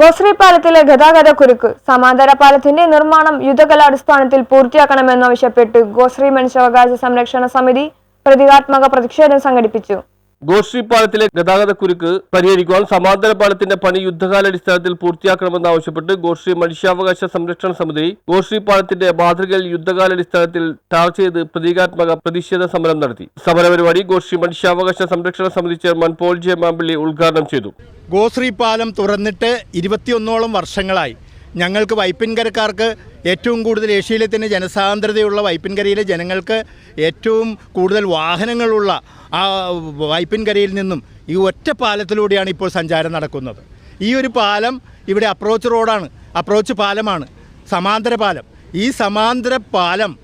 Goshree പാലത്തിലെ ഗതാഗത കുരുക്ക് സമാന്തര പാലത്തിന്റെ നിർമ്മാണം യുദ്ധകലാടിസ്ഥാനത്തിൽ പൂർത്തിയാക്കണമെന്നാവശ്യപ്പെട്ട് ഗോശ്രീ മനുഷ്യാവകാശ സംരക്ഷണ സമിതി പ്രതീകാത്മക പ്രതിഷേധം സംഘടിപ്പിച്ചു. ഗോശ്രീ പാലത്തിലെ ഗതാഗത കുരുക്ക് പരിഹരിക്കുവാൻ സമാന്തര പാലത്തിന്റെ പണി യുദ്ധകാലാടിസ്ഥാനത്തിൽ പൂർത്തിയാക്കണമെന്നാവശ്യപ്പെട്ട് ഗോശ്രീ മനുഷ്യാവകാശ സംരക്ഷണ സമിതി ഗോശ്രീ പാലത്തിന്റെ മാതൃകയിൽ യുദ്ധകാലാടിസ്ഥാനത്തിൽ ടാർ ചെയ്ത് പ്രതീകാത്മക പ്രതിഷേധ സമരം നടത്തി. സമരപരിപാടി ഗോശ്രീ മനുഷ്യാവകാശ സംരക്ഷണ സമിതി ചെയർമാൻ പോൾ ജെ മാമ്പിള്ളി ഉദ്ഘാടനം ചെയ്തു. ഗോശ്രീ പാലം തുറന്നിട്ട് ഇരുപത്തിയൊന്നോളം വർഷങ്ങളായി. ഞങ്ങൾക്ക് വൈപ്പിൻകരക്കാർക്ക് ഏറ്റവും കൂടുതൽ ഏഷ്യയിലെ തന്നെ ജനസാന്ദ്രതയുള്ള വൈപ്പിൻകരയിലെ ജനങ്ങൾക്ക് ഏറ്റവും കൂടുതൽ വാഹനങ്ങളുള്ള ആ വൈപ്പിൻകരയിൽ നിന്നും ഈ ഒറ്റ പാലത്തിലൂടെയാണ് ഇപ്പോൾ സഞ്ചാരം നടക്കുന്നത്. ഈ ഒരു പാലം ഇവിടെ അപ്രോച്ച് റോഡാണ് അപ്രോച്ച് പാലമാണ്. സമാന്തര പാലം. ഈ സമാന്തര പാലം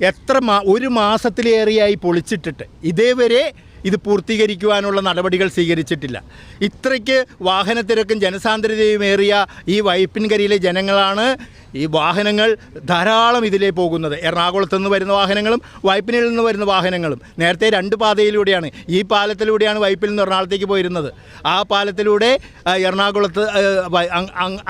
എത്ര മാ ഒരു മാസത്തിലേറെയായി പൊളിച്ചിട്ടിട്ട്. ഇതേവരെ ഇത് പൂർത്തീകരിക്കുവാനുള്ള നടപടികൾ സ്വീകരിച്ചിട്ടില്ല. ഇത്രയ്ക്ക് വാഹനത്തിരക്കും ജനസാന്ദ്രതയുമേറിയ ഈ വൈപ്പിൻകരിയിലെ ജനങ്ങളാണ് ഈ വാഹനങ്ങൾ ധാരാളം ഇതിലേ പോകുന്നത്. എറണാകുളത്ത് നിന്ന് വരുന്ന വാഹനങ്ങളും വൈപ്പിനിൽ നിന്ന് വരുന്ന വാഹനങ്ങളും നേരത്തെ രണ്ട് പാതയിലൂടെയാണ് ഈ പാലത്തിലൂടെയാണ് വൈപ്പിൽ നിന്ന് എറണാകുളത്തേക്ക് പോയിരുന്നത്. ആ പാലത്തിലൂടെ എറണാകുളത്ത്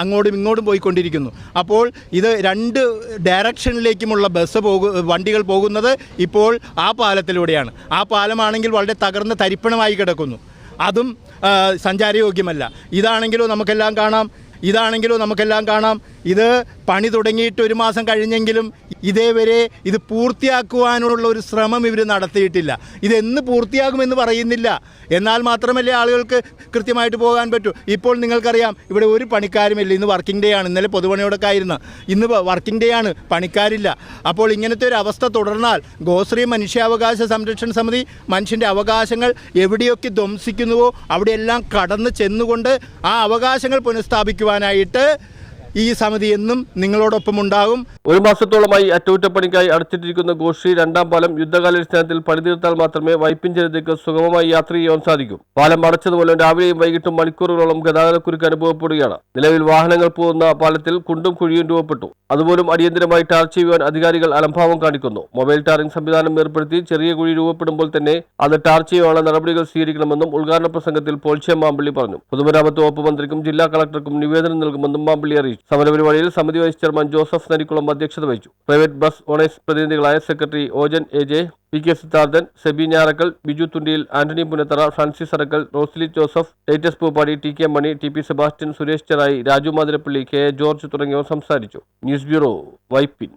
അങ്ങോട്ടും ഇങ്ങോട്ടും പോയിക്കൊണ്ടിരിക്കുന്നു. അപ്പോൾ ഇത് രണ്ട് ഡയറക്ഷനിലേക്കുമുള്ള ബസ് പോകു വണ്ടികൾ പോകുന്നത് ഇപ്പോൾ ആ പാലത്തിലൂടെയാണ്. ആ പാലമാണെങ്കിൽ വളരെ തകർന്ന് തരിപ്പണമായി കിടക്കുന്നു. അതും സഞ്ചാരയോഗ്യമല്ല. ഇതാണെങ്കിലും നമുക്കെല്ലാം കാണാം ഇതാണെങ്കിലും നമുക്കെല്ലാം കാണാം. ഇത് പണി തുടങ്ങിയിട്ട് ഒരു മാസം കഴിഞ്ഞെങ്കിലും ഇതേവരെ ഇത് പൂർത്തിയാക്കുവാനുള്ള ഒരു ശ്രമം ഇവർ നടത്തിയിട്ടില്ല. ഇതെന്ന് പൂർത്തിയാകുമെന്ന് പറയുന്നില്ല. എന്നാൽ മാത്രമല്ലേ ആളുകൾക്ക് കൃത്യമായിട്ട് പോകാൻ പറ്റൂ. ഇപ്പോൾ നിങ്ങൾക്കറിയാം ഇവിടെ ഒരു പണിക്കാരുമില്ല. ഇന്ന് വർക്കിംഗ് ഡേ ആണ്. ഇന്നലെ പൊതുപണിയോടൊക്കെ ആയിരുന്നു. ഇന്ന് വർക്കിംഗ് ഡേ ആണ്. പണിക്കാരില്ല. അപ്പോൾ ഇങ്ങനത്തെ ഒരു അവസ്ഥ തുടർന്നാൽ ഗോശ്രീ മനുഷ്യാവകാശ സംരക്ഷണ സമിതി മനുഷ്യന്റെ അവകാശങ്ങൾ എവിടെയൊക്കെ ധ്വംസിക്കുന്നുവോ അവിടെയെല്ലാം കടന്ന് ചെന്നുകൊണ്ട് ആ അവകാശങ്ങൾ പുനഃസ്ഥാപിക്കുവാനായിട്ട് ഈ സമിതി എന്നും നിങ്ങളോടൊപ്പം ഉണ്ടാകും. ഒരു മാസത്തോളമായി അറ്റകുറ്റപ്പണിക്കായി അടച്ചിട്ടിരിക്കുന്ന ഗോഷി രണ്ടാം പാലം യുദ്ധകാലാടിസ്ഥാനത്തിൽ പണിതീർത്താൽ മാത്രമേ വൈപ്പിൻ ജനതയ്ക്ക് സുഗമമായി യാത്ര ചെയ്യാൻ സാധിക്കൂ. പാലം അടച്ചതുപോലെ രാവിലെയും വൈകിട്ടും മണിക്കൂറുകളോളം ഗതാഗതക്കുരുക്ക് അനുഭവപ്പെടുകയാണ്. നിലവിൽ വാഹനങ്ങൾ പോകുന്ന പാലത്തിൽ കുണ്ടും കുഴിയും രൂപപ്പെട്ടു. അതുപോലും അടിയന്തരമായി ടാർ ചെയ്യുവാൻ അധികാരികൾ അലംഭാവം കാണിക്കുന്നു. മൊബൈൽ ടാറിംഗ് സംവിധാനം ഏർപ്പെടുത്തി ചെറിയ കുഴി രൂപപ്പെടുമ്പോൾ തന്നെ അത് ടാർ ചെയ്യാനുള്ള നടപടികൾ സ്വീകരിക്കണമെന്നും ഉദ്ഘാടന പ്രസംഗത്തിൽ പോൾച്ചെ മാമ്പിള്ളി പറഞ്ഞു. പൊതുമരാമത്ത് വകുപ്പ് മന്ത്രിക്കും ജില്ലാ കളക്ടർക്കും നിവേദനം നൽകുമെന്നും മാമ്പിള്ളി അറിയിച്ചു. സമരപരിപാടിയിൽ സമിതി വൈസ് ചെയർമാൻ ജോസഫ് നരിക്കുളം അധ്യക്ഷത വഹിച്ചു. Private bus owners പ്രതിനിധികളായ secretary Ojan A J P K Sidharthan Sebi Njarakkal Biju Thundiyil Antony Punathara Francis Arakkal Rosely Joseph Titus Poopadi T K Mani T P Sebastian Suresh Cherai Raju Mathirappally K George തുടങ്ങിയവർ സംസാരിച്ചു. News bureau Vypin.